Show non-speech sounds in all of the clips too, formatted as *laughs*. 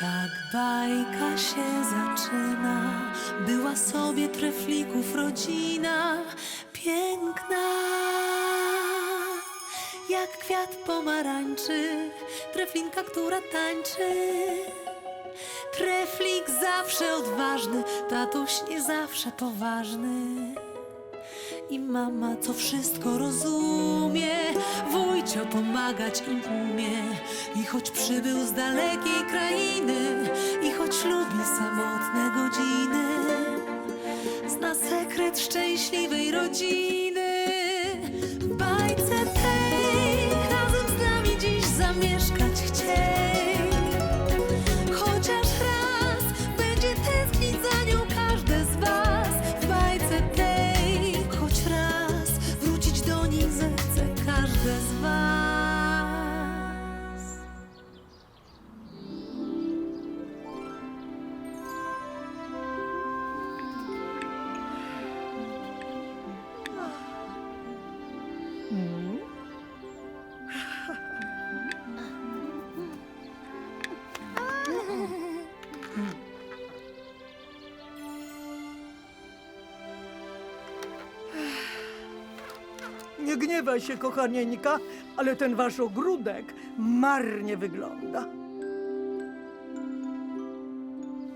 Tak bajka się zaczyna, była sobie treflików rodzina, piękna. Jak kwiat pomarańczy, treflinka, która tańczy. Treflik zawsze odważny, tatuś nie zawsze poważny. I mama, co wszystko rozumie, wujcio pomagać im umie. I choć przybył z dalekiej krainy, lubi samotne godziny, zna sekret szczęśliwej rodziny. Nie gniewaj się, kochanieńka, ale ten wasz ogródek marnie wygląda.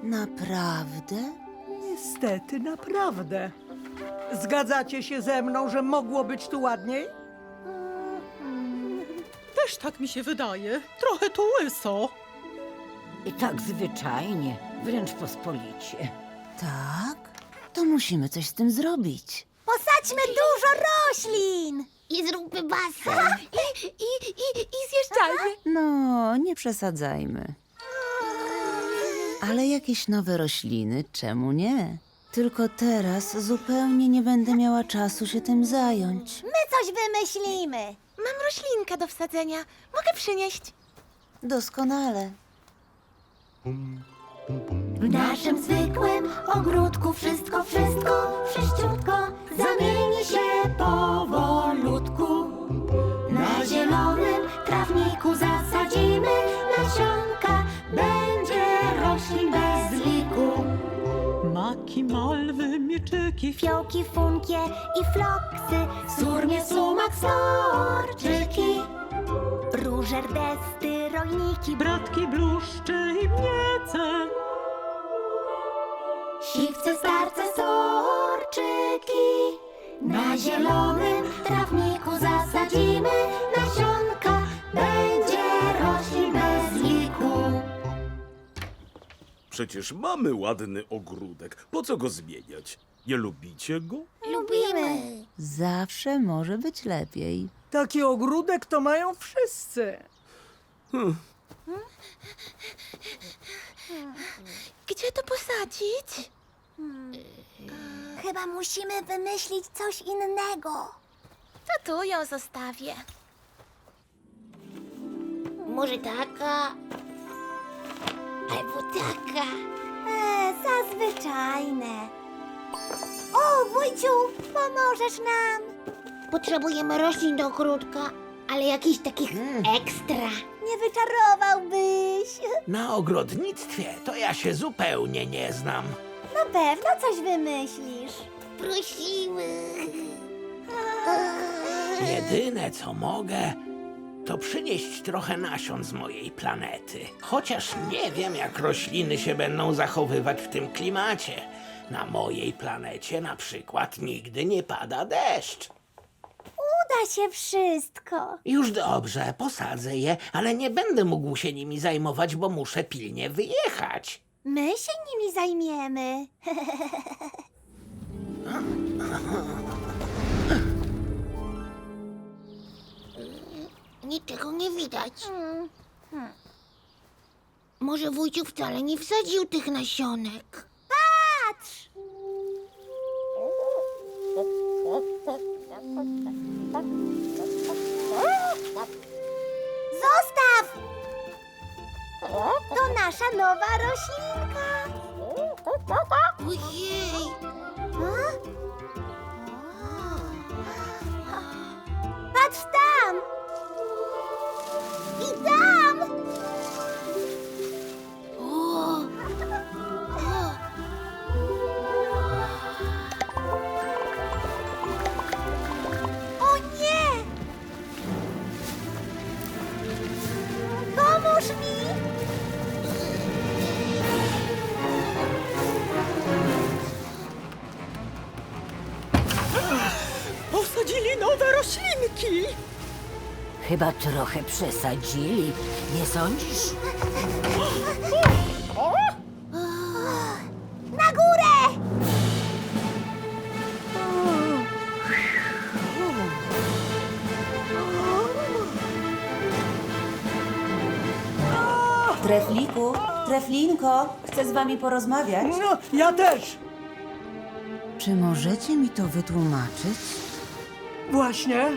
Naprawdę? Niestety, naprawdę. Zgadzacie się ze mną, że mogło być tu ładniej? Też tak mi się wydaje. Trochę tu łyso. I tak zwyczajnie, wręcz pospolicie. Tak? To musimy coś z tym zrobić. Posadźmy dużo roślin! I zróbmy basen. *laughs* I, i, i, i zjeżdżajmy. No, nie przesadzajmy. Ale jakieś nowe rośliny, czemu nie? Tylko teraz zupełnie nie będę miała czasu się tym zająć. My coś wymyślimy. Mam roślinkę do wsadzenia. Mogę przynieść. Doskonale. W naszym zwykłym ogródku wszystko, wszystko, wszyściutko zamieni się powolutku. Na zielonym trawniku zasadzimy nasionka, będzie roślin bez liku. Maki, malwy, mieczyki, Fiołki, funkie i floksy, surmie, sumak, storczyki. Róże, rdesty, rojniki, bratki, bluszcze i mniece. Siwce, starce, storczyki. Na zielonym trawniku zasadzimy nasionka. Będzie roślin bez liku. Przecież mamy ładny ogródek. Po co go zmieniać? Nie lubicie go? Lubimy. Zawsze może być lepiej. Taki ogródek to mają wszyscy. Gdzie to posadzić? Chyba musimy wymyślić coś innego. To tu ją zostawię. Może taka? Albo taka? E, zazwyczajne. O, wujciu, pomożesz nam? Potrzebujemy roślin do ogródka, ale jakichś takich ekstra. Nie wyczarowałbyś. Na ogrodnictwie to ja się zupełnie nie znam. Na pewno coś wymyślisz. Prosimy. Jedyne co mogę, to przynieść trochę nasion z mojej planety. Chociaż nie wiem, jak rośliny się będą zachowywać w tym klimacie. Na mojej planecie na przykład nigdy nie pada deszcz. Uda się wszystko. Już dobrze, posadzę je, ale nie będę mógł się nimi zajmować, bo muszę pilnie wyjechać. My się nimi zajmiemy. *laughs* Niczego nie widać. Może wujciu wcale nie wsadził tych nasionek. Patrz! To nasza nowa roślinka. Ojej! Patrz roślinki. Chyba trochę przesadzili, nie sądzisz? Na górę! Trefliku, Treflinko, chcę z wami porozmawiać. No, ja też. Czy możecie mi to wytłumaczyć? Właśnie.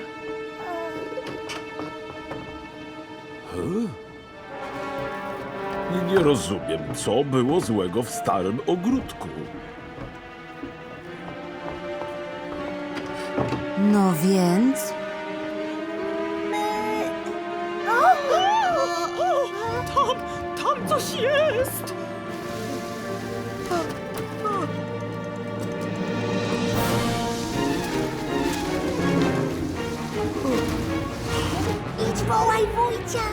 Nie rozumiem, co było złego w starym ogródku. No więc, O, tam, tam coś jest. Wołaj wujcia!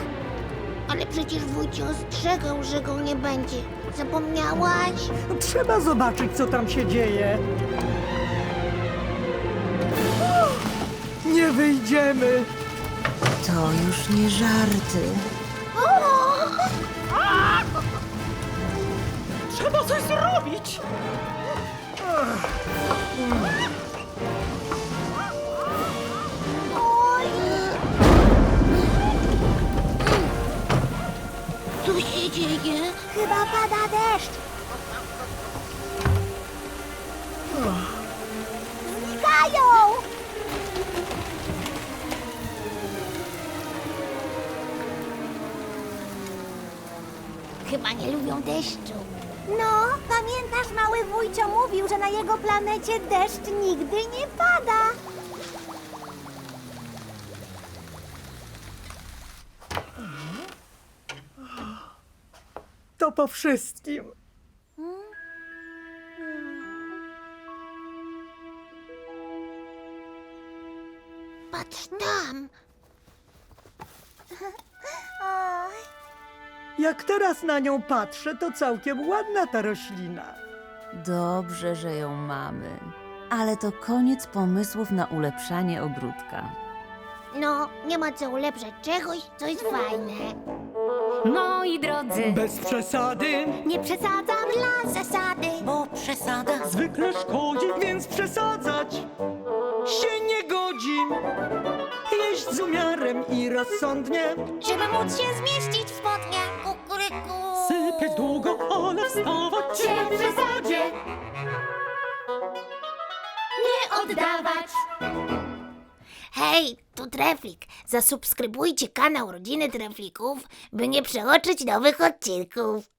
Ale przecież wujcie ostrzegał, że go nie będzie. Zapomniałaś? Trzeba zobaczyć, co tam się dzieje. Nie wyjdziemy. to już nie żarty. Trzeba coś zrobić. Co Chyba pada deszcz. Znikają! Chyba nie lubią deszczu. No, pamiętasz, mały wujcio mówił, że na jego planecie deszcz nigdy nie pada. To po wszystkim. Patrz tam. Jak teraz na nią patrzę, to całkiem ładna ta roślina. Dobrze, że ją mamy. Ale to koniec pomysłów na ulepszanie ogródka. No, nie ma co ulepszać czegoś, co jest fajne. Moi drodzy, Bez przesady, nie przesadzam dla zasady. Bo przesada zwykle szkodzi, więc przesadzać się nie godzi. Jeść z umiarem i rozsądnie. Żeby móc się zmieścić w spodnie. Kukuryku. Sypiać długo, ale wstawać Cię w przesadzie nie oddawać. Hej, tu Treflik. Zasubskrybujcie kanał Rodziny Treflików, by nie przeoczyć nowych odcinków.